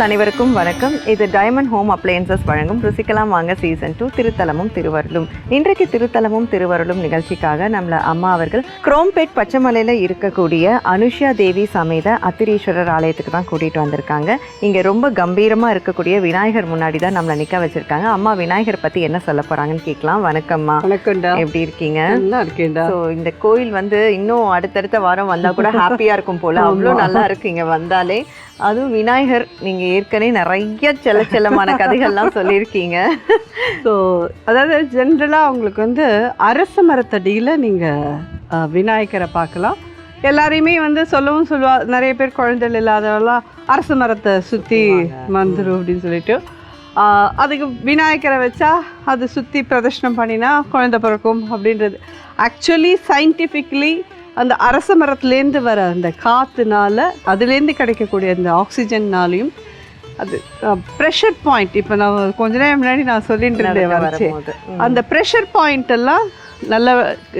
நேர்கள் அனைவருக்கும் வணக்கம். இது டைமண்ட் ஹோம் அப்ளையன்சஸ் வழங்கும் ருசிக்கலாம் வாங்க சீசன் டூ திருத்தலமும் திருவருளும். இன்றைக்கு திருத்தலமும் திருவருளும் நிகழ்ச்சிக்காக நம்மள அம்மா அவர்கள் குரோம்பேட் பச்சைமலையில் இருக்கக்கூடிய அனுஷ்யா தேவி சமேத அத்திரீஸ்வரர் ஆலயத்துக்கு தான் கூட்டிகிட்டு வந்திருக்காங்க. இங்கே ரொம்ப கம்பீரமாக இருக்கக்கூடிய விநாயகர் முன்னாடி தான் நம்மளை நிற்க வச்சிருக்காங்க. அம்மா விநாயகர் பற்றி என்ன சொல்ல போகிறாங்கன்னு கேட்கலாம். வணக்கம்மா. வணக்கம்டா. எப்படி இருக்கீங்க? நல்லா இருக்கேன்டா. ஸோ இந்த கோயில் வந்து இன்னும் அடுத்தடுத்த வாரம் வந்தா கூட ஹாப்பியா இருக்கும் போல. அவ்வளோ நல்லா இருக்கு இங்க வந்தாலே. அதுவும் விநாயகர் நீங்க ஏற்கனவே நிறைய செல்ல செல்லமான கதைகள்லாம் சொல்லியிருக்கீங்க. ஸோ அதாவது ஜென்ரலாக அவங்களுக்கு வந்து அரச மரத்தடியில் நீங்கள் விநாயகரை பார்க்கலாம். எல்லாரையுமே வந்து சொல்லவும் சொல்லுவா நிறைய பேர் குழந்தைகள் இல்லாதவெல்லாம் அரச மரத்தை சுற்றி வந்துடும் அப்படின்னு சொல்லிட்டு. அதுக்கு விநாயகரை வச்சா அது சுற்றி பிரதர்ஷனம் பண்ணினா குழந்தை பிறக்கும் அப்படின்றது. ஆக்சுவலி சயின்டிஃபிக்லி அந்த அரச மரத்துலேருந்து வர அந்த காற்றுனால அதுலேருந்து கிடைக்கக்கூடிய அந்த ஆக்சிஜன்னாலையும் அது ப்ரெஷர் பாயிண்ட் இப்போ நான் கொஞ்ச நேரம் முன்னாடி நான் சொல்லிட்டு இருந்தேன் வரைச்சே வரும்போது. ம். அந்த ப்ரெஷர் பாயிண்ட் எல்லாம் நல்ல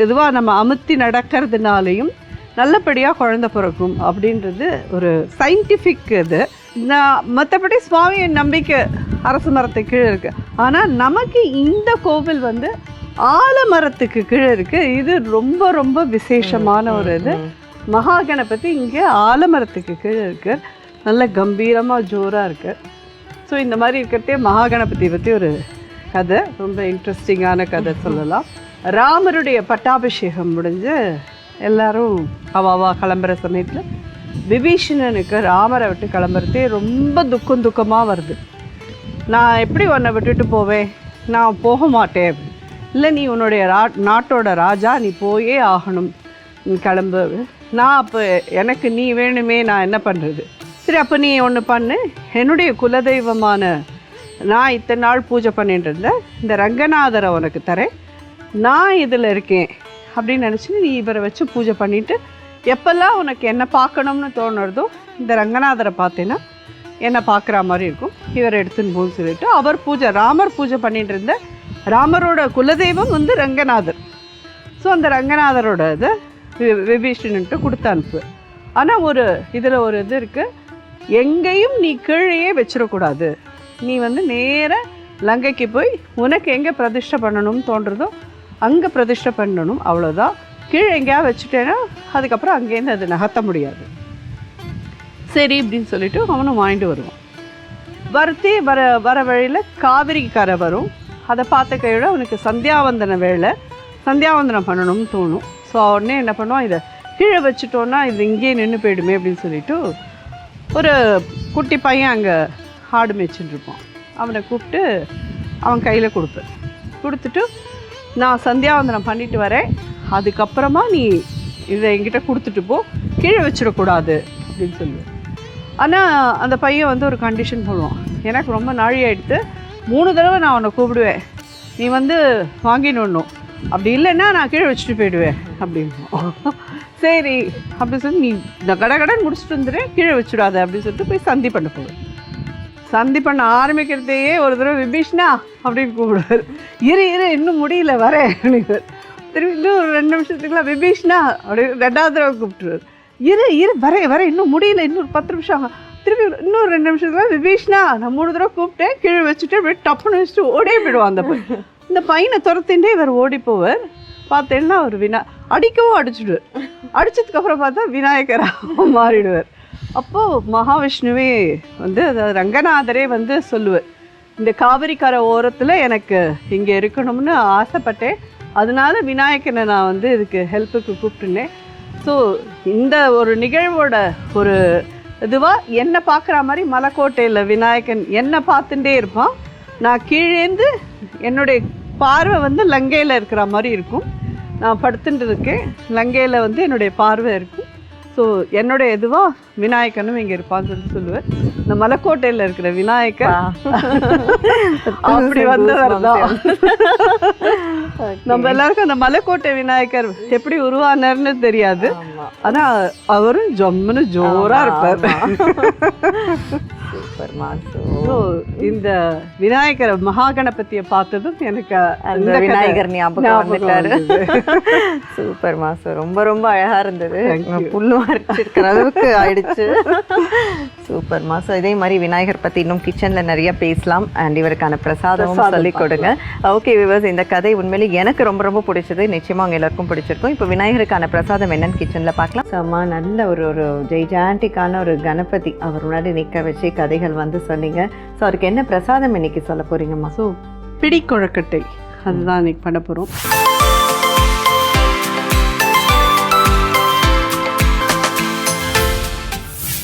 இதுவாக நம்ம அமுத்தி நடக்கிறதுனாலையும் நல்லபடியாக குழந்தை பிறக்கும் அப்படின்றது ஒரு சயின்டிஃபிக் இது நான் மற்றபடி சுவாமியின் நம்பிக்கை அரச மரத்துக்கு கீழே இருக்கு ஆனால் நமக்கு இந்த கோவில் வந்து ஆலமரத்துக்கு கீழே இருக்கு. இது ரொம்ப ரொம்ப விசேஷமான ஒரு இது. மகா கணபதி இங்கே ஆலமரத்துக்கு கீழே இருக்கு. நல்ல கம்பீரமாக ஜோராக இருக்கு. ஸோ இந்த மாதிரி இருக்கிறதே மகா கணபதி பற்றி ஒரு கதை. ரொம்ப இன்ட்ரெஸ்டிங்கான கதை சொல்லலாம். ராமருடைய பட்டாபிஷேகம் முடிஞ்சு எல்லாரும் அவாவா கிளம்புற சமயத்தில் விபீஷணனுக்கு ராமரை விட்டு கிளம்புறதே ரொம்ப துக்கம் துக்கமாக வருது. நான் எப்படி உன்னை விட்டுட்டு போவேன்? நான் போக மாட்டேன். இல்லை நீ உன்னுடைய ரா நாட்டோட ராஜா நீ போயே ஆகணும். நீ கிளம்பு. நான் அப்போ எனக்கு நீ வேணுமே நான் என்ன பண்ணுறது சரி அப்போ நீ ஒன்று பண்ணு. என்னுடைய குலதெய்வமான நான் இத்தனை நாள் பூஜை பண்ணிட்டு இருந்தேன் இந்த ரங்கநாதரை உனக்கு தரேன். நான் இதில் இருக்கேன். அப்படின்னு நினச்சி நீ இவரை வச்சு பூஜை பண்ணிவிட்டு எப்பெல்லாம் உனக்கு என்ன பார்க்கணும்னு தோணுறதோ இந்த ரங்கநாதரை பார்த்தேன்னா என்னை பார்க்குற மாதிரி இருக்கும். இவரை எடுத்துன்னு போன்னு சொல்லிட்டு அவர் பூஜை ராமர் பூஜை பண்ணிட்டு இருந்த ராமரோட குலதெய்வம் வந்து ரங்கநாதர். ஸோ அந்த ரங்கநாதரோட இது வி- விபீஷணன்ட்டு கொடுத்து அனுப்பு. ஆனால் ஒரு இதில் ஒரு இது இருக்குது எங்கேயும் நீ கீழேயே வச்சிடக்கூடாது. நீ வந்து நேராக லங்கைக்கு போய் உனக்கு எங்கே பிரதிஷ்டை பண்ணணும்னு தோன்றதோ அங்கே பிரதிஷ்டை பண்ணணும் அவ்வளோதான் கீழே எங்கேயாவது வச்சுட்டேன்னா அதுக்கப்புறம் அங்கேருந்து அது நகர்த்த முடியாது. சரி அப்படின்னு சொல்லிவிட்டு அவனும் வாங்கிட்டு வருவான். வரத்தே வர வர வழியில் காவிரி கரை வரும். அதை பார்த்த கையோட அவனுக்கு சந்தியாவந்தன வேலை. சந்தியாவந்தனம் பண்ணணும்னு தோணும். ஸோ உடனே என்ன பண்ணுவான்? இதை கீழே வச்சுட்டோன்னா இது இங்கேயே நின்று போயிடுமே அப்படின்னு சொல்லிட்டு ஒரு குட்டி பையன் அங்கே ஆடு மேய்ச்சிட்டுருப்பான் அவனை கூப்பிட்டு அவன் கையில் கொடுப்பேன். கொடுத்துட்டு நான் சந்தியாவந்தனம் பண்ணிட்டு வரேன். அதுக்கப்புறமா நீ இதை என்கிட்ட கொடுத்துட்டு போ. கீழே வச்சிடக்கூடாது அப்படின்னு சொல்லுவேன். ஆனால் அந்த பையன் வந்து ஒரு கண்டிஷன் போடுவான் எனக்கு ரொம்ப நாழி மூணு தடவை நான் உன்னை கூப்பிடுவேன். நீ வந்து வாங்கிடணும் அப்படி இல்லைன்னா நான் கீழே வச்சுட்டு போயிடுவேன் அப்படின்னு. சரி அப்படி சொல்லி நீ இந்த கடை கடன் முடிச்சுட்டு வந்துடு கீழே வச்சுடாத அப்படின்னு சொல்லிட்டு போய் சந்தி பண்ண போவேன் சந்தி பண்ண ஆரம்பிக்கிறதையே ஒரு தடவை விபீஷ்ணா அப்படின்னு கூப்பிடுவார். இரு இரு இன்னும் முடியல வரேன் அப்படிங்கிறார் திரும்பி இன்னும் ஒரு ரெண்டு நிமிஷத்துக்குலாம் விபீஷ்ணா அப்படின்னு ரெண்டாவது தடவை கூப்பிட்டுருவார். இரு இரு வரேன் வரேன் இன்னும் முடியல இன்னும் ஒரு பத்து நிமிஷம் திரும்பி இன்னும் ரெண்டு நிமிஷத்துல விபீஷ்ணா நான் மூணு தடவை கூப்பிட்டேன். கீழே வச்சுட்டு அப்படியே டப்புன்னு வச்சுட்டு ஓடியே போயிடுவான் அந்த பையன். இந்த பையனை துரத்தின்றே இவர் ஓடி போவார். பார்த்தேன்னா அவர் வினா அடிக்கவும் அடிச்சுடுவார். அடிச்சதுக்கப்புறம் பார்த்தா விநாயகராக மாறிடுவார். அப்போது மகாவிஷ்ணுவே வந்து அதாவது ரங்கநாதரே வந்து சொல்லுவார் இந்த காவிரி கரை ஓரத்தில் எனக்கு இங்கே இருக்கணும்னு ஆசைப்பட்டேன். அதனால விநாயகனை நான் வந்து இதுக்கு ஹெல்ப்புக்கு கூப்பிட்டுனேன் ஸோ இந்த ஒரு நிகழ்வோட ஒரு இதுவாக என்னை பார்க்குற மாதிரி மலைக்கோட்டையில் விநாயகன் என்னை பார்த்துட்டே இருப்பான். நான் கீழேந்து என்னுடைய பார்வை வந்து லங்கையில் இருக்கிற மாதிரி இருக்கும். நான் படுத்துட்டு இருக்கேன். லங்கையில் வந்து என்னுடைய பார்வை இருக்கும். ஸோ என்னுடைய இதுவாக விநாயகனும் இங்கே இருப்பான்னு சொல்லி சொல்லுவேன். இந்த மலைக்கோட்டையில் இருக்கிற விநாயகர். அப்படி வந்தவர் தான். நம்ம எல்லாருக்கும் அந்த மலைக்கோட்டை விநாயகர் எப்படி உருவானார்னு தெரியாது. ஆமா. ஆனா அவரும் ஜம்முன்னு ஜோரா இருப்பார். சூப்பர்மா ஸோ இந்த விநாயகர் மகாகணபதியை பார்த்ததும் எனக்கு அந்த விநாயகர் ஞாபகம் வந்துட்டாரு. சூப்பர் மாசம் ரொம்ப ரொம்ப அழகா இருந்தது. புல்லு அரைச்சிருக்கிற அளவுக்கு ஆயிடுச்சு. சூப்பர் ஸோ இதே மாதிரி விநாயகர் பற்றி இன்னும் கிச்சனில் நிறைய பேசலாம். அண்ட் இவருக்கான பிரசாதமும் பிரசாதம் சொல்லி கொடுங்க. ஓகே விவர்ஸ் இந்த கதை உண்மையிலே எனக்கு ரொம்ப ரொம்ப பிடிச்சது. நிச்சயமாக அவங்க எல்லாருக்கும் பிடிச்சிருக்கும். இப்போ விநாயகருக்கான பிரசாதம் என்னன்னு கிச்சனில் பார்க்கலாம். ஸோ அம்மா நல்ல ஒரு ஒரு ஜெய்ஜாண்டிக்கான ஒரு கணபதி அவர் முன்னாடி நிற்க வச்சு கதைகள் வந்து சொன்னீங்க. ஸோ அவருக்கு என்ன பிரசாதம் இன்னைக்கு சொல்ல போறீங்கம்மா? ஸோ பிடி கொழக்கட்டை அதுதான் இன்னைக்கு பண்ண போகிறோம்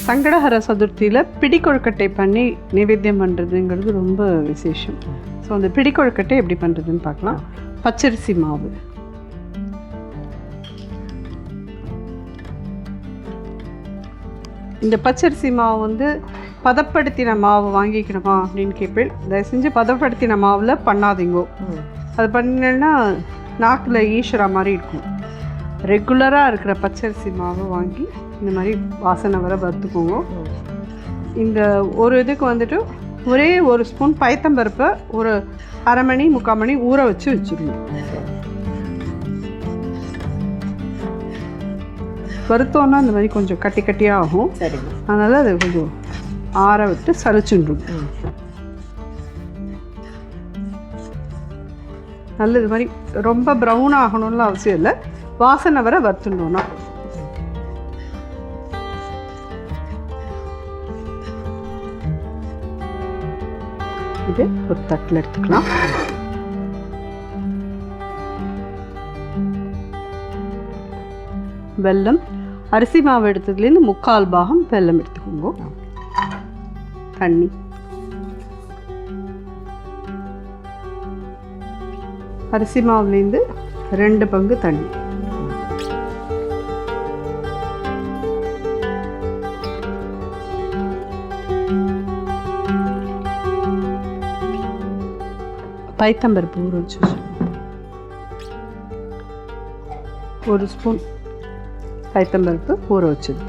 சங்கடஹர சதுர்த்தியில் பிடி கொழுக்கட்டை பண்ணி நைவேத்தியம் பண்ணுறதுங்கிறது ரொம்ப விசேஷம். ஸோ அந்த பிடி கொழுக்கட்டை எப்படி பண்ணுறதுன்னு பார்க்கலாம். பச்சரிசி மாவு. இந்த பச்சரிசி மாவு வந்து பதப்படுத்தின மாவு வாங்கிக்கணுமா அப்படின்னு கேட்பேன் தயவு செஞ்சு பதப்படுத்தின மாவில் பண்ணாதீங்கோ. அது பண்ணினா நாக்கில் ஈஸ்வரா மாதிரி இருக்கும். ரெகுலராக இருக்கிற பச்சரிசி மாவு வாங்கி இந்த மாதிரி வாசனை வர வறுத்துக்கோங்க. இந்த ஒரு இதுக்கு வந்துட்டு ஒரே ஒரு ஸ்பூன் பயத்தம்பருப்பை ஒரு அரை மணி முக்கால் மணி ஊற வச்சு வச்சுருணும் வறுத்தோன்னா இந்த மாதிரி கொஞ்சம் கட்டி கட்டியாக ஆகும். அதனால் அது கொஞ்சம் ஆற விட்டு சலிச்சுடும் நல்ல இது மாதிரி ரொம்ப ப்ரௌன் ஆகணும்னு அவசியம் இல்லை. வாசனை வர வறுத்துடணும்னா. இது ஒரு தட்டில் எடுத்துக்கலாம். வெல்லம் அரிசி மாவு எடுத்ததுலேருந்து முக்கால் பாகம் வெல்லம் எடுத்துக்கோங்க. தண்ணி. அரிசி மாவுலேருந்து ரெண்டு பங்கு தண்ணி. பைத்தம்பருப்பு ஊற வச்சு ஒரு ஸ்பூன் பைத்தம்பருப்பு ஊற வச்சது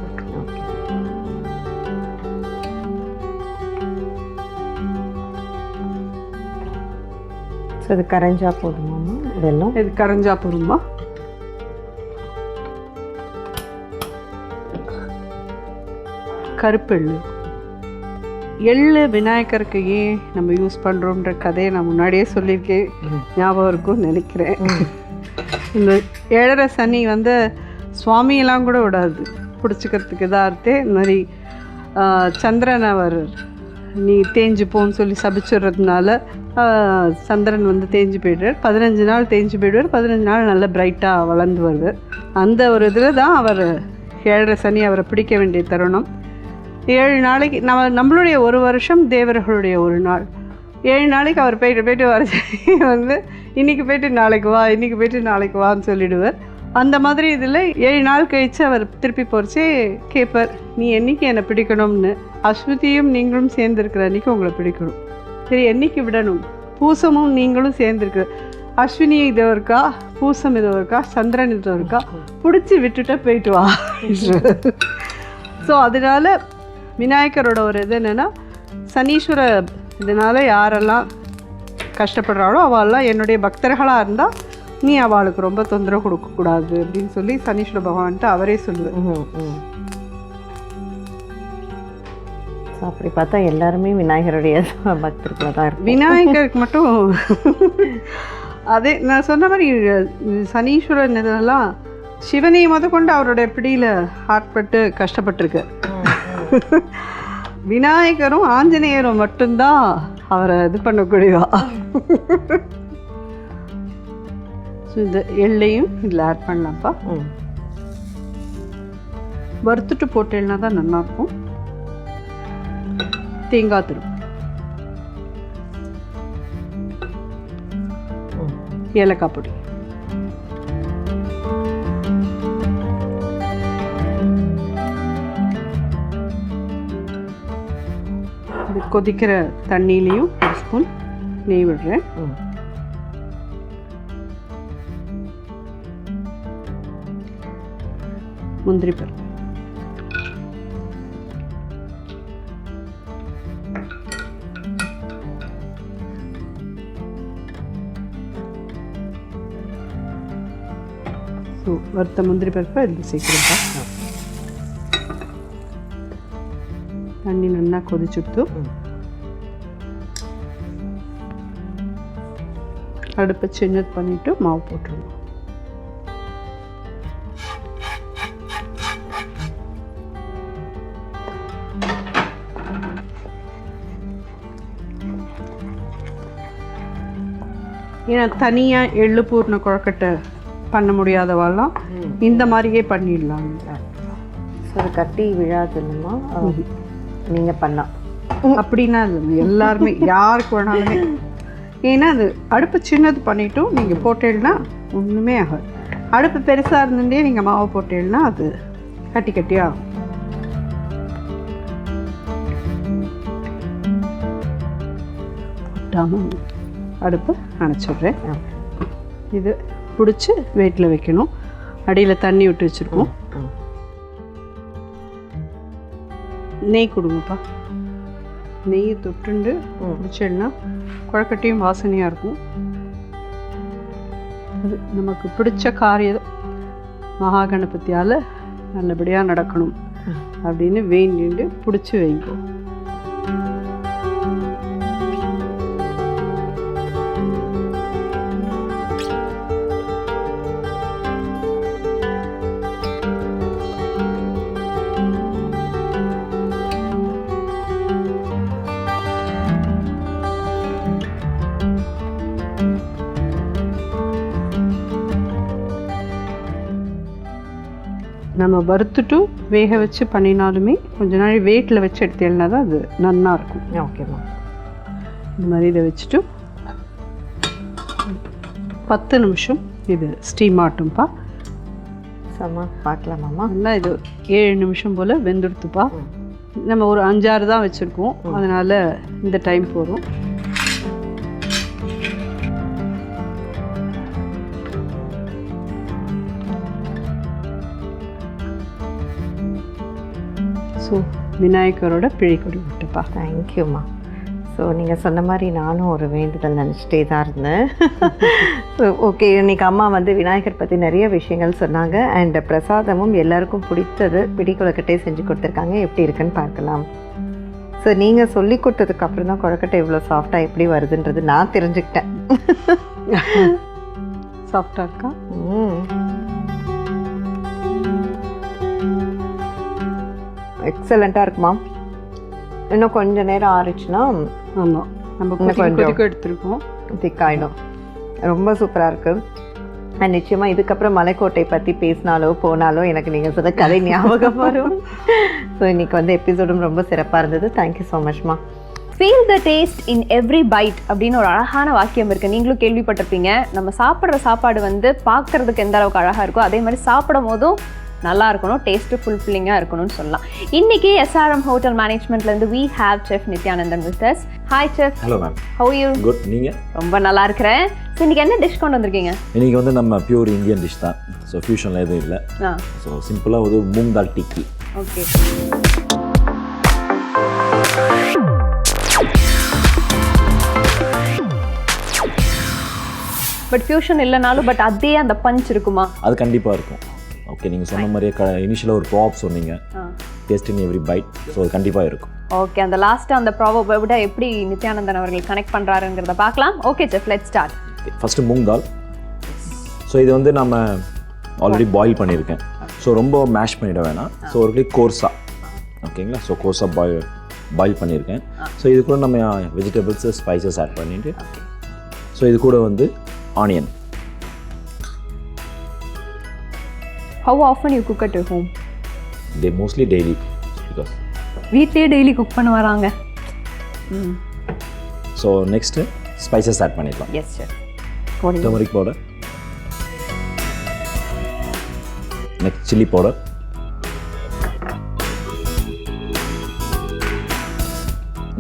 ஸோ இது கரைஞ்சா போதுமாம்மா வெல்லம் இது கரைஞ்சா போருமா கருப்பெள்ளு. எள்ளு விநாயகருக்கு ஏன் நம்ம யூஸ் பண்ணுறோன்ற கதையை நான் முன்னாடியே சொல்லியிருக்கேன். ஞாபகம் இருக்கும்னு நினைக்கிறேன். இந்த ஏழரை சனி வந்து சுவாமியெல்லாம் கூட விடாது. பிடிச்சிக்கிறதுக்கு இதாகத்தே இந்த மாதிரி சந்திரன் அவர் நீ தேஞ்சு போன்னு சொல்லி சபிச்சுடுறதுனால சந்திரன் வந்து தேஞ்சு போயிடுவார் பதினஞ்சு நாள் தேஞ்சு போயிடுவார். பதினஞ்சு நாள் நல்ல பிரைட்டாக வளர்ந்து வருவார் அந்த ஒரு இதில் தான் அவர் ஏழரை சனி அவரை பிடிக்க வேண்டிய தருணம். ஏழு நாளைக்கு நம்ம நம்மளுடைய ஒரு வருஷம் தேவர்களுடைய ஒரு நாள். ஏழு நாளைக்கு அவர் போயிட்டு போயிட்டு வர வந்து இன்னைக்கு போயிட்டு நாளைக்கு வா இன்னைக்கு போயிட்டு நாளைக்கு வான்னு சொல்லிடுவார். அந்த மாதிரி இதில் ஏழு நாள் கழித்து அவர் திருப்பி போகிறச்சே கேட்பார் நீ என்னைக்கு என்னை பிடிக்கணும்னு? அஸ்வதியும் நீங்களும் சேர்ந்துருக்கிற அன்றைக்கி உங்களை பிடிக்கணும். சரி என்னைக்கு விடணும்? பூசமும் நீங்களும் சேர்ந்துருக்கு. அஸ்வினி இது இருக்கா பூசம் இது இருக்கா சந்திரன் இது இருக்கா பிடிச்சி விட்டுட்டு போயிட்டு வா ஸோ அதனால விநாயகரோட ஒரு இது என்னென்னா சனீஸ்வர இதனால் யாரெல்லாம் கஷ்டப்படுறாளோ அவள்லாம் என்னுடைய பக்தர்களாக இருந்தால் நீ அவளுக்கு ரொம்ப தொந்தரவு கொடுக்கக்கூடாது அப்படின்னு சொல்லி சனீஸ்வர பகவான்ட்டு அவரே சொல்லுவேன் அப்படி பார்த்தா எல்லாருமே விநாயகருடைய பக்தர்களாக தான் இருக்கும் விநாயகருக்கு மட்டும் அதே நான் சொன்ன மாதிரி சனீஸ்வரன் இதெல்லாம் சிவனை முத கொண்டு அவருடைய பிடியில் ஆட்பட்டு கஷ்டப்பட்டிருக்கு. விநாயகரும் ஆஞ்சநேயரும் மட்டும்தான் அவரை இது பண்ணக்கூடியவா. ஸோ இந்த எள்ளையும் இதில் ஆட் பண்ணலாம்ப்பா. வறுத்துட்டு போட்டேன்னா தான் நல்லாயிருக்கும் தேங்காய் துருவு ம். ஏலக்காய் பொடி கொதிக்கிற தண்ணியிலையும் ஒரு ஸ்பூன் நெய் விடுறேன். முந்திரி பருப்பு வறுத்த முந்திரி பருப்பை இதில் சேர்க்குறேன்ப்பா. தண்ணி நல்லா கொதிச்சுட்டு. அடுப்பை சின்னது பண்ணிட்டு மாவு போட்டுருவோம் ஏன்னா தனியாக எள்ளு பூர்ண குழக்கட்டை பண்ண முடியாதவாலாம் இந்த மாதிரியே பண்ணிடலாம். அது கட்டி விழாதுமா நீங்கள் பண்ணலாம் அப்படின்னா அது எல்லாருமே யாருக்கு வேணாலுமே. ஏன்னா அது அடுப்பு சின்னது பண்ணிட்டும் நீங்கள் போட்டேன்னா ஒன்றுமே ஆகாது. அடுப்பு பெருசாக இருந்துட்டே நீங்கள் மாவு போட்டேன்னா அது கட்டி கட்டி ஆகும். அடுப்பு அணைச்சிடுறேன். இது பிடிச்சி வெயிட்டில் வைக்கணும். அடியில் தண்ணி விட்டு வச்சுருக்கோம். நெய் கொடுங்கப்பா. நெய்யை தொட்டுண்டு ம். பிடிச்சேன்னா குழக்கட்டையும் வாசனையாக இருக்கும். அது நமக்கு பிடிச்ச காரியம் மகா கணபதியால் நல்லபடியாக நடக்கணும் அப்படின்னு வேண்டிட்டு பிடிச்சி வைங்க. நம்ம வறுத்துட்டும் வேக வச்சு பண்ணினாலுமே கொஞ்ச நாள் வெயிட்டில் வச்சு எடுத்தேன்னா தான் அது நன்னா இருக்கும். ஓகேம்மா இந்த மாதிரி இதை வச்சுட்டு பத்து நிமிஷம் இது ஸ்டீம் ஆட்டும்ப்பா செம்ம பார்க்கலாமாம்மா நல்லா இது ஏழு நிமிஷம் போல் வெந்துடுத்துப்பா. நம்ம ஒரு அஞ்சாறு தான் வச்சுருக்கோம். அதனால் இந்த டைம் போதும். ஸோ விநாயகரோட பிழைக்கொடி விட்டுப்பா. தேங்க்யூம்மா ஸோ நீங்கள் சொன்ன மாதிரி நானும் ஒரு வேண்டுதல் நினச்சிட்டே தான் இருந்தேன். ஸோ ஓகே இன்னைக்கு அம்மா வந்து விநாயகர் பற்றி நிறைய விஷயங்கள் சொன்னாங்க. அண்ட் பிரசாதமும் எல்லாருக்கும் பிடித்தது பிடிக்குழக்கட்டே செஞ்சு கொடுத்துருக்காங்க. எப்படி இருக்குன்னு பார்க்கலாம். ஸோ நீங்கள் சொல்லி கொடுத்ததுக்கு அப்புறம் தான் குழக்கட்டை இவ்வளோ சாஃப்டாக எப்படி வருதுன்றது நான் தெரிஞ்சுக்கிட்டேன். சாஃப்டாக இருக்கா? எக்ஸலண்ட்டாக இருக்குமா இன்னும் கொஞ்ச நேரம் ஆறுச்சுன்னா ஆமாம் நம்ம கொஞ்சம். எடுத்துருக்கோம். திக்காயிடும். ரொம்ப சூப்பராக இருக்குது நிச்சயமாக இதுக்கப்புறம் மலைக்கோட்டை பற்றி பேசினாலோ போனாலோ எனக்கு நீங்கள் சொன்ன கதை ஞாபகம் வரும். ஸோ இன்னைக்கு வந்து எபிசோடும் ரொம்ப சிறப்பாக இருந்தது. Thank you so மச்மா feel the taste in every bite அப்படின்னு ஒரு அழகான வாக்கியம் இருக்கு. நீங்களும் கேள்விப்பட்டிருப்பீங்க. நம்ம சாப்பிட்ற சாப்பாடு வந்து பார்க்கறதுக்கு எந்த அளவுக்கு அழகாக இருக்கோ அதே மாதிரி சாப்பிடும் போதும் நல்லா இருக்கணும் டேஸ்ட்டு ஃபுல்ஃபில்லிங்காக இருக்கணும்னு சொல்லலாம். இன்னைக்கு SRM hotel மேனேஜ்மெண்ட்லேருந்து we have chef Nithyanandan with us hi chef hello ma'am how you good நீங்கள் ரொம்ப நல்லா இருக்கிறேன் ஸோ இன்னைக்கு என்ன டிஷ் கொண்டு வந்திருக்கீங்க? இன்றைக்கி வந்து நம்ம பியூர் இந்தியன் டிஷ் தான். ஸோ ஃபியூஷனில் எதுவும் இல்லை. ஆ. ஸோ சிம்பிளாக ஒரு moong dal tikki okay but fusion இல்லைனாலும் பட் அதே அந்த பஞ்ச் இருக்குமா? அது கண்டிப்பாக இருக்கும். ஓகே நீங்கள் சொன்ன மாதிரியே க இனிஷியலாக ஒரு ப்ராப் சொன்னீங்க. Taste in every bite so அது கண்டிப்பாக இருக்கும். ஓகே அந்த லாஸ்ட்டாக அந்த ப்ராபை விட எப்படி நித்யானந்தன் அவர்கள் கனெக்ட் பண்ணுறாருங்கிறத பார்க்கலாம். Okay chef let start first moong dal so இது வந்து நம்ம ஆல்ரெடி பாயில் பண்ணியிருக்கேன். ஸோ ரொம்ப மேஷ் பண்ணிட வேணாம். ஸோ ஒரு கிளிக் கோர்ஸா ஓகேங்களா ஸோ கோர்ஸாக பாயில் பாயில் பண்ணியிருக்கேன். ஸோ இது கூட நம்ம வெஜிடபிள்ஸு ஸ்பைசஸ் ஆட் பண்ணிட்டு. ஸோ இது கூட வந்து onion how often you cook at home they mostly daily because வீட்லேயே டெய்லி குக் பண்ண வராங்க. ம். ஸோ நெக்ஸ்ட்டு ஸ்பைசஸ் ஆட் பண்ணிடலாம். Yes sir turmeric powder. Next chili powder.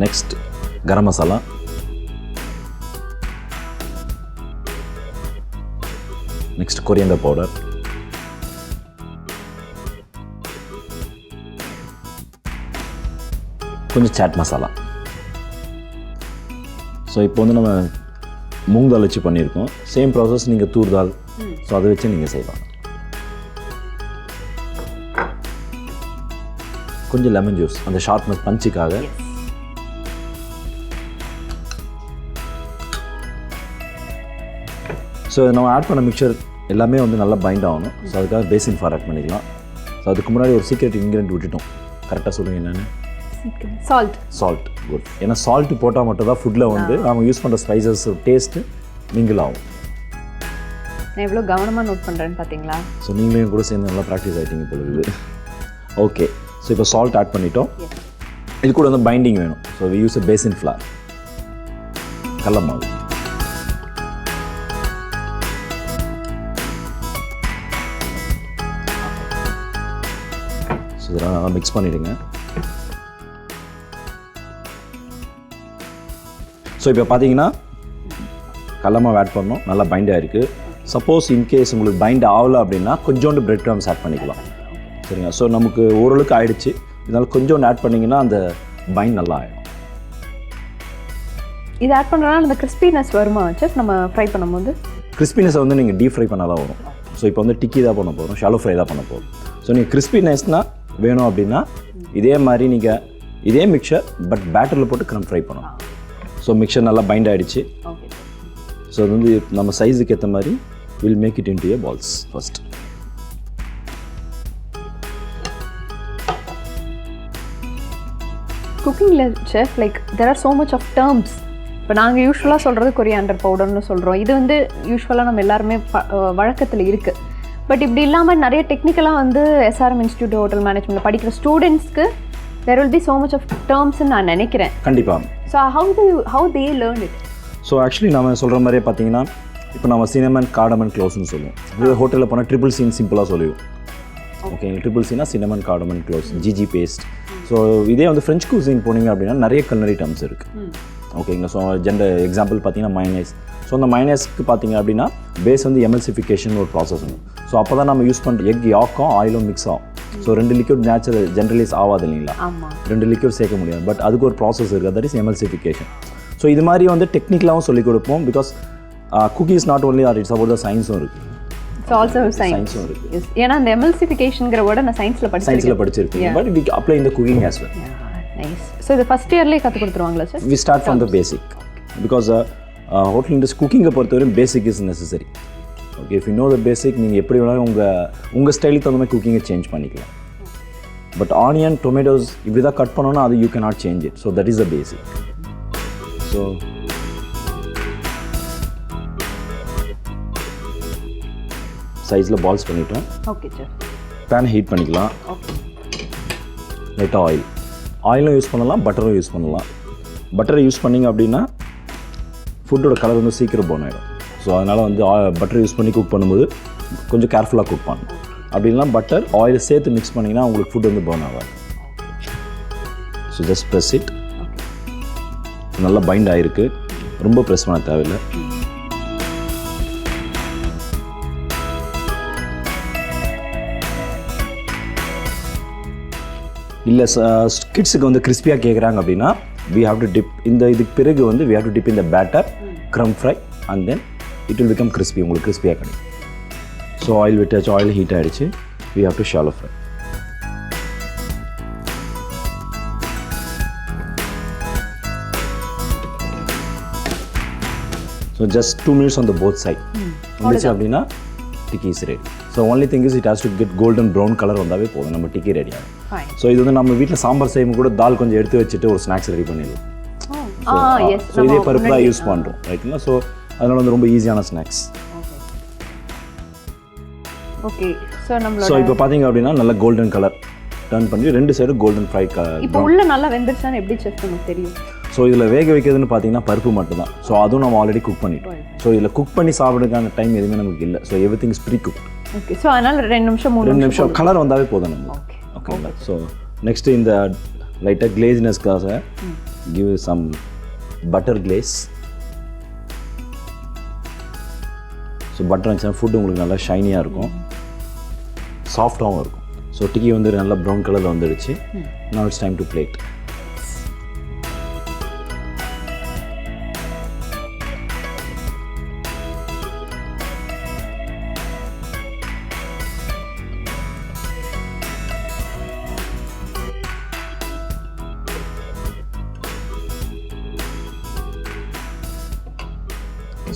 Next garam masala. Next coriander powder. கொஞ்சம் chaat masala so இப்போ வந்து நம்ம மூங் தால் வச்சு பண்ணியிருக்கோம். சேம் ப்ராசஸ் நீங்கள் தூர் தால் ஸோ அதை வச்சு நீங்கள் செய்யலாம். கொஞ்சம் லெமன் ஜூஸ் அந்த ஷார்ப்னஸ் பஞ்சுக்காக. ஸோ நம்ம ஆட் பண்ண மிக்சர் எல்லாமே வந்து நல்லா பைண்ட் ஆகணும். ஸோ அதுக்காக பேசின் ஃபார் ஆட் பண்ணிக்கலாம். ஸோ அதுக்கு முன்னாடி ஒரு சீக்ரெட் இன்க்ரீடியன்ட் விட்டுட்டோம். கரெக்டாக சொல்லுங்கள் என்னென்னு. சால்ட் சால்ட் குட் ஏன்னா சால்ட் போட்டால் மட்டும் தான் ஃபுட்டில் வந்து நம்ம யூஸ் பண்ணுற ஸ்பைசஸ் டேஸ்ட்டு மிங்கிள் ஆகும். நான் எவ்வளோ கவனமாக நோட் பண்ணுறேன்னு பார்த்தீங்களா ஸோ நீங்களும் கூட சேர்ந்து நல்லா ப்ராக்டிஸ் ஆகிட்டீங்க பொழுது ஓகே ஸோ இப்போ சால்ட் ஆட் பண்ணிட்டோம். இது கூட வந்து பைண்டிங் வேணும். So we use a besan flour கடல மாவு. ஸோ இதெல்லாம் நல்லா மிக்ஸ் பண்ணிவிடுங்க ஸோ இப்போ பார்த்தீங்கன்னா கடல மாவு ஆட் பண்ணோம் நல்லா பைண்ட் ஆயிருக்கு. சப்போஸ் இன்கேஸ் உங்களுக்கு பைண்ட் ஆகலை அப்படின்னா கொஞ்சோண்டு பிரெட் க்ரம்ஸ் ஆட் பண்ணிக்கலாம். சரிங்க ஸோ நமக்கு ஓரளவுக்கு ஆயிடுச்சு. இதனால் கொஞ்சோண்டு ஆட் பண்ணிங்கன்னா அந்த பைண்ட் நல்லா ஆகிடும் இது ஆட் பண்ணுறதுனால அந்த கிறிஸ்பினஸ் வருமா செஃப் நம்ம ஃப்ரை பண்ணும்போது? கிறிஸ்பினஸை வந்து நீங்கள் டீப் ஃப்ரை பண்ணால் தான் வரும். ஸோ இப்போ வந்து டிக்கி தான் பண்ண போகிறோம் ஷாலோ ஃப்ரை தான் பண்ண போகிறோம் ஸோ நீங்கள் கிறிஸ்பினஸ்னால் வேணும் அப்படின்னா இதே மாதிரி நீங்கள் இதே மிக்சர் பட் பேட்டரில் போட்டு க்ரம் ஃப்ரை பண்ணணும். ஸோ மிக்சர் நல்லா பைண்ட் ஆகிடுச்சு ஸோ அது வந்து நம்ம சைஸுக்கு ஏற்ற மாதிரி will make it into a balls first குக்கிங்கில் chef like there are so much of terms இப்போ நாங்கள் யூஸ்வலாக சொல்கிறது கொரியாண்டர் பவுடர்னு சொல்கிறோம் இது வந்து யூஸ்வலாக நம்ம எல்லாருமே வழக்கத்தில் இருக்குது பட் இப்படி இல்லாமல் நிறைய டெக்னிக்கலாக வந்து எஸ்ஆர்எம் இன்ஸ்டியூட் ஹோட்டல் மேனேஜ்மெண்ட்டில் படிக்கிற ஸ்டூடெண்ட்ஸ்க்கு there will be so much of டேர்ம்ஸ்னு நான் நினைக்கிறேன். கண்டிப்பாக so how to how they learn it so actually நம்ம சொல்கிற மாதிரியே பார்த்தீங்கன்னா இப்போ நம்ம சினமன் கார்டமன் க்ளோஸ்னு சொல்லுவோம். இது ஹோட்டலில் போனால் ட்ரிபிள் சீன் சிம்பிளாக சொல்லுவோம் ஓகேங்களா ட்ரிபிள் சீனா cinnamon cardamom cloves GG paste so இதே வந்து ஃப்ரெஞ்ச் குசின் போனீங்க அப்படின்னா நிறைய கல்னரி டர்ம்ஸ் இருக்குது ஓகேங்களா ஸோ ஜென்டர் எக்ஸாம்பிள் பார்த்தீங்கன்னா மைனஸ் ஸோ அந்த மைனஸ்க்கு பார்த்தீங்க அப்படின்னா பேஸ் வந்து எம்எல்சிஃபிகேஷன் ஒரு ப்ராசஸ் ஒன்று ஸோ அப்போ தான் நம்ம யூஸ் பண்ணுற எக் யாக்கும் ஆயிலும் மிக்ஸ் ஆகும். ஸோ ரெண்டு லிக்விட் நேச்சுரல் ஜென்ரலைஸ் ஆகாது இல்லைங்களா? ரெண்டு லிக்விட் சேர்க்க முடியாது. பட் அதுக்கு ஒரு ப்ராசஸ் இருக்குது தட் இஸ் எம்எல்சிஃபிகேஷன் ஸோ இது மாதிரி வந்து டெக்னிக்கலாகவும் சொல்லிக் கொடுப்போம். Because cookies not only are it's about the சயின்ஸும் இருக்குது ஸோ ஆல்சோ சயின்ஸ் ஏன்னா அந்த எம்எல்சிஃபிகேஷன்ங்கிற விட நான் சயின்ஸில் படிச்சிருக்கேன். சயின்ஸில் படிச்சிருக்கீங்க. பட் வி அப்ளை இந்த cooking as well nice so இது ஃபஸ்ட் இயர்லேயே கற்றுக் கொடுத்துருவாங்களா sir we start from the basic because hotel industry குக்கிங்கை பொறுத்தவரையும் basic is necessary okay if you know the basic நீங்கள் எப்படி வேணாலும் உங்கள் உங்கள் ஸ்டைலுக்கு தகுந்த மாதிரி குக்கிங்கை சேஞ்ச் பண்ணிக்கலாம். பட் ஆனியன் டொமேட்டோஸ் இப்படி தான் கட் பண்ணோன்னா அது you cannot change it so that is the basic so சைஸில் பால்ஸ் பண்ணிட்டோம். ஓகே சார் பேன் ஹீட் பண்ணிக்கலாம். லைட்டாக ஆயில் ஆயிலும் யூஸ் பண்ணலாம் பட்டரும் யூஸ் பண்ணலாம். பட்டரை யூஸ் பண்ணிங்க அப்படின்னா ஃபுட்டோட கலர் வந்து சீக்கிரம் போன் ஆகிடும் ஸோ அதனால் வந்து பட்டர் யூஸ் பண்ணி குக் பண்ணும்போது கொஞ்சம் கேர்ஃபுல்லாக குக் பண்ணணும். அப்படி பட்டர் ஆயில் சேர்த்து மிக்ஸ் பண்ணிங்கன்னா உங்களுக்கு ஃபுட் வந்து பர்ன் ஆகாது. ஸோ ஜஸ்ட் ப்ரெஸ் இட் நல்லா பைண்ட் ஆகிருக்கு ரொம்ப ப்ரெஸ் பண்ண தேவையில்லை. இல்லை கிட்ஸுக்கு வந்து கிறிஸ்பியாக கேட்குறாங்க அப்படின்னா வி ஹாவ் டு டிப் இந்த இதுக்கு பிறகு வந்து வி ஹாவ் டு டிப் இந்த batter crumb fry and then it will become crispy உங்களுக்கு கிறிஸ்பியாக கிடைக்கும். ஸோ ஆயில் விட்டாச்சு ஆயில் ஹீட் ஆகிடுச்சு we have to shallow fry so just two minutes on the both side வந்துச்சு அப்படின்னா tikki is ready so only thing is it has to get golden brown colour வந்தாவே போதும். நம்ம டிக்கி ready ஆகும். So இது வந்து நம்ம வீட்டில் சாம்பார் செய்யும் கூட தால் கொஞ்சம் எடுத்து வச்சுட்டு ஒரு ஸ்நாக்ஸ் ரெடி பண்ணிடலாம் ஸோ இதே பருப்பு தான் யூஸ் பண்ணுறோம் ரைட்டுங்களா ஸோ அதனால வந்து ரொம்ப ஈஸியான ஸ்நாக்ஸ் ஓகே ஸோ நம்மளோட ஸோ இப்போ பார்த்தீங்க அப்படின்னா நல்ல கோல்டன் கலர் டர்ன் பண்ணி ரெண்டு சைடும் கோல்டன் ஃப்ரை இப்போ உள்ள நல்லா வெந்துருச்சான்னு எப்படி செஃப் நமக்கு தெரியும். ஸோ இதில் வேக வைக்கிறதுன்னு பார்த்தீங்கன்னா பருப்பு மட்டும்தான். ஸோ அதுவும் நம்ம ஆல்ரெடி குக் பண்ணிட்டோம். ஸோ இதில் குக் பண்ணி சாப்பிடுறதுக்கான டைம் எதுவுமே நமக்கு இல்லை. So everything is pre cook okay so அதனால ரெண்டு நிமிஷம் மூணு ரெண்டு நிமிஷம் நிமிஷம் கலர் வந்தாவே போதும் நம்ம ஓகேங்களா ஸோ நெக்ஸ்ட்டு இந்த லைட்டாக கிளேஸ்னஸ்க்காக give some butter glaze so butter இருந்துச்சுன்னா ஃபுட்டு உங்களுக்கு நல்லா ஷைனியாக இருக்கும். சாஃப்டாகவும் இருக்கும். ஸோ டிக்கி வந்து நல்லா ப்ரௌன் கலரில் வந்துடுச்சு. Now it's time to plate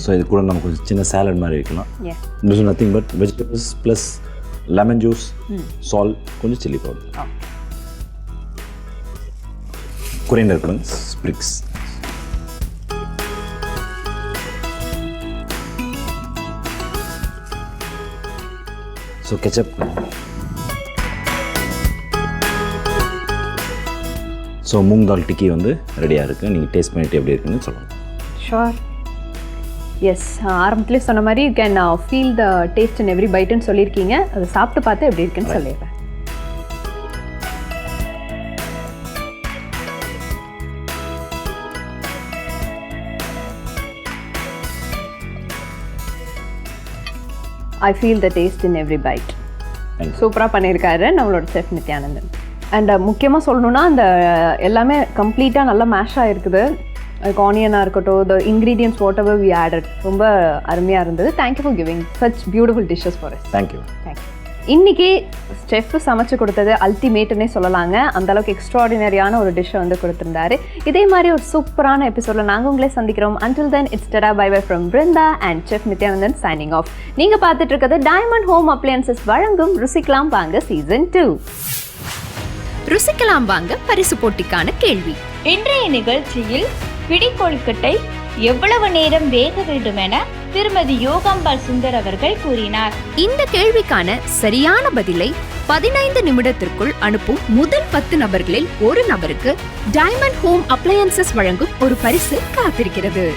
so இது கூட நம்ம கொஞ்சம் சின்ன சாலட் மாதிரி வைக்கலாம். This nothing but vegetables plus lemon juice salt கொஞ்சம் சில்லி பவுடர் குறைந்தர் கொடுங்க sprigs so ketchup so moong dal tikki வந்து ரெடியாக இருக்குது நீங்கள் டேஸ்ட் பண்ணிட்டு எப்படி இருக்குன்னு சொல்லுங்கள் ஷோர் எஸ் ஆரம்பத்துலேயே சொன்ன மாதிரி you can feel the taste in every பைட்டுன்னு சொல்லியிருக்கீங்க. அதை சாப்பிட்டு பார்த்து எப்படி இருக்குன்னு சொல்லிடுறேன். I feel the taste in every bite. சூப்பராக பண்ணியிருக்காரு நம்மளோட செஃப் நித்யானந்தன். அண்ட் முக்கியமாக சொல்லணும்னா அந்த எல்லாமே கம்ப்ளீட்டாக நல்லா மேஷ் ஆகிருக்குது அதுக்கு ஆனியனாக இருக்கட்டும் the ingredients whatever we added ரொம்ப அருமையாக இருந்தது. Thank you for giving such beautiful dishes for us thank you thank you இன்னைக்கு செஃப் சமைச்சு கொடுத்தது அல்டிமேட்னே சொல்லலாங்க. அந்த அளவுக்கு எக்ஸ்ட்ராடினரியான ஒரு டிஷ்ஷை வந்து கொடுத்துருந்தாரு. இதே மாதிரி ஒரு சூப்பரான எபிசோட்ல நாங்கள் உங்களே சந்திக்கிறோம். Until then it's tara bye bye from Brinda and chef Nithyanandan signing off நீங்க பார்த்துட்டு இருக்கிறது டைமண்ட் ஹோம் அப்ளையன்சஸ் வழங்கும் ருசிக்கலாம் வாங்க சீசன் டூ ருசிக்கலாம் வாங்க பரிசு போட்டிக்கான கேள்வி. இன்றைய நிகழ்ச்சியில் பிடிக்கொழுக்கட்டை எவ்வளவு நேரம் வேக வேண்டும் என திருமதி யோகாம்பாள் சுந்தர் அவர்கள் கூறினார். இந்த கேள்விக்கான சரியான பதிலை பதினைந்து நிமிடத்திற்குள் அனுப்பும் முதல் பத்து நபர்களில் ஒரு நபருக்கு டைமண்ட் ஹோம் அப்ளையன்சஸ் வழங்கும் ஒரு பரிசு காத்திருக்கிறது.